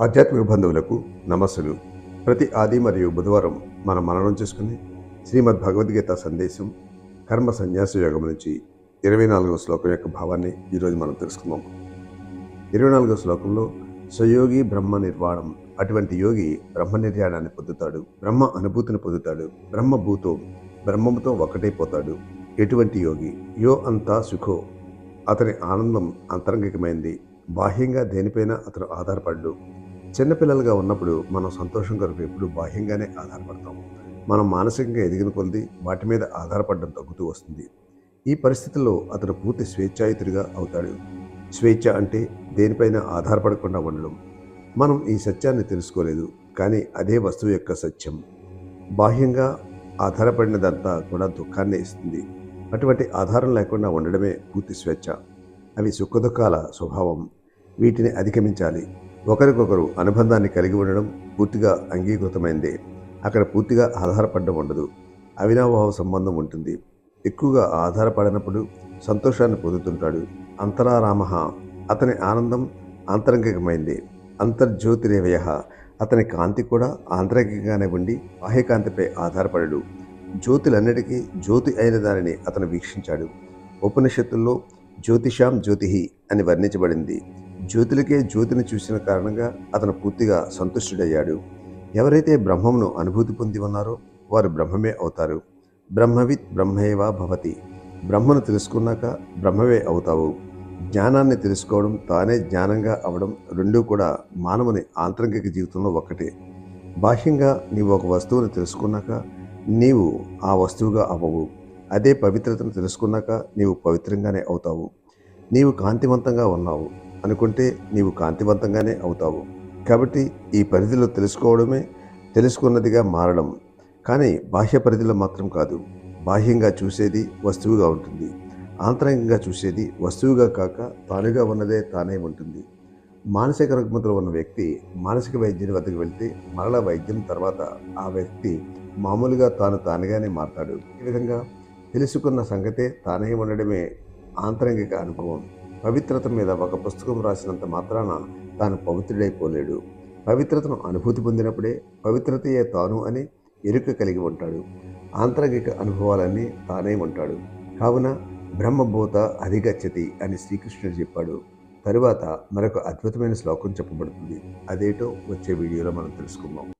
ఆధ్యాత్మిక బంధువులకు నమస్సులు. ప్రతి ఆది మరియు బుధవారం మనం మననం చేసుకుని శ్రీమద్ భగవద్గీత సందేశం కర్మ సన్యాస యోగం నుంచి ఇరవై నాలుగవ శ్లోకం యొక్క భావాన్ని ఈరోజు మనం తెలుసుకుందాం. ఇరవై నాలుగవ శ్లోకంలో స్వయోగి బ్రహ్మ నిర్వాణం. అటువంటి యోగి బ్రహ్మ నిర్యాణాన్ని పొందుతాడు. బ్రహ్మ అనుభూతిని పొందుతాడు. బ్రహ్మభూతో బ్రహ్మముతో ఒకటైపోతాడు ఎటువంటి యోగి? యో అంతా సుఖో. అతని ఆనందం అంతరంగికమైంది. బాహ్యంగా దేనిపైన అతను ఆధారపడ్డు. చిన్నపిల్లలుగా ఉన్నప్పుడు మనం సంతోషం కొరకు ఎప్పుడు బాహ్యంగానే ఆధారపడతాం. మనం మానసికంగా ఎదిగిన కొలది వాటి మీద ఆధారపడడం తగ్గుతూ వస్తుంది. ఈ పరిస్థితుల్లో అతను పూర్తి స్వేచ్ఛాయుతుడిగా అవుతాడు. స్వేచ్ఛ అంటే దేనిపైన ఆధారపడకుండా ఉండడం. మనం ఈ సత్యాన్ని తెలుసుకోలేదు కానీ అదే వస్తువు యొక్క సత్యం. బాహ్యంగా ఆధారపడినదంతా కూడా దుఃఖాన్ని ఇస్తుంది. అటువంటి ఆధారం లేకుండా ఉండడమే పూర్తి స్వేచ్ఛ. అవి సుఖదుఖాల స్వభావం. వీటిని అధిగమించాలి. ఒకరికొకరు అనుబంధాన్ని కలిగి ఉండడం పూర్తిగా అంగీకృతమైందే. అక్కడ పూర్తిగా ఆధారపడడం ఉండదు. అవినాభావ సంబంధం ఉంటుంది. ఎక్కువగా ఆధారపడినప్పుడు సంతోషాన్ని పొందుతుంటాడు. అంతరారామ అతని ఆనందం ఆంతరంగికమైంది. అంతర్జ్యోతిరేవయ అతని కాంతి కూడా ఆంతరంగికంగానే ఉండి బాహ్యకాంతిపై ఆధారపడడు. జ్యోతులన్నిటికీ జ్యోతి అయిన దానిని అతను వీక్షించాడు. ఉపనిషత్తుల్లో జ్యోతిషాం జ్యోతి అని వర్ణించబడింది. జ్యోతులకే జ్యోతిని చూసిన కారణంగా అతను పూర్తిగా సంతుష్టుడయ్యాడు. ఎవరైతే బ్రహ్మమును అనుభూతి పొంది ఉన్నారో వారు బ్రహ్మమే అవుతారు. బ్రహ్మవిత్ బ్రహ్మేవా భవతి. బ్రహ్మను తెలుసుకున్నాక బ్రహ్మవే అవుతావు. జ్ఞానాన్ని తెలుసుకోవడం తానే జ్ఞానంగా అవడం రెండూ కూడా మానవుని ఆంతరంగిక జీవితంలో ఒక్కటే. బాహ్యంగా నీవు ఒక వస్తువును తెలుసుకున్నాక నీవు ఆ వస్తువుగా అవ్వవు. అదే పవిత్రతను తెలుసుకున్నాక నీవు పవిత్రంగానే అవుతావు. నీవు కాంతివంతంగా ఉన్నావు. అనుకుంటే నీవు కాంతివంతంగానే అవుతావు. కాబట్టి ఈ పరిధిలో తెలుసుకోవడమే తెలుసుకున్నదిగా మారడం. కానీ బాహ్య పరిధిలో మాత్రం కాదు. బాహ్యంగా చూసేది వస్తువుగా ఉంటుంది. ఆంతరంగంగా చూసేది వస్తువుగా కాక తానుగా ఉన్నదే తానే ఉంటుంది. మానసిక రుగ్మతలు ఉన్న వ్యక్తి మానసిక వైద్యుని వద్దకు వెళ్తే మరల వైద్యం తర్వాత ఆ వ్యక్తి మామూలుగా తాను తానుగానే మారతాడు. ఈ విధంగా తెలుసుకున్న సంగతే తానే ఉండడమే ఆంతరంగిక అనుభవం. పవిత్రత మీద ఒక పుస్తకం రాసినంత మాత్రాన తాను పవిత్రుడైపోలేడు. పవిత్రతను అనుభూతి పొందినప్పుడే పవిత్రతయే తాను అని ఎరుక కలిగి ఉంటాడు. ఆంతరంగిక అనుభవాలన్నీ తానే ఉంటాడు. కావున బ్రహ్మభూత అధిగచ్చతి అని శ్రీకృష్ణుడు చెప్పాడు. తరువాత మరొక అద్భుతమైన శ్లోకం చెప్పబడుతుంది. అదేటో వచ్చే వీడియోలో మనం తెలుసుకుందాం.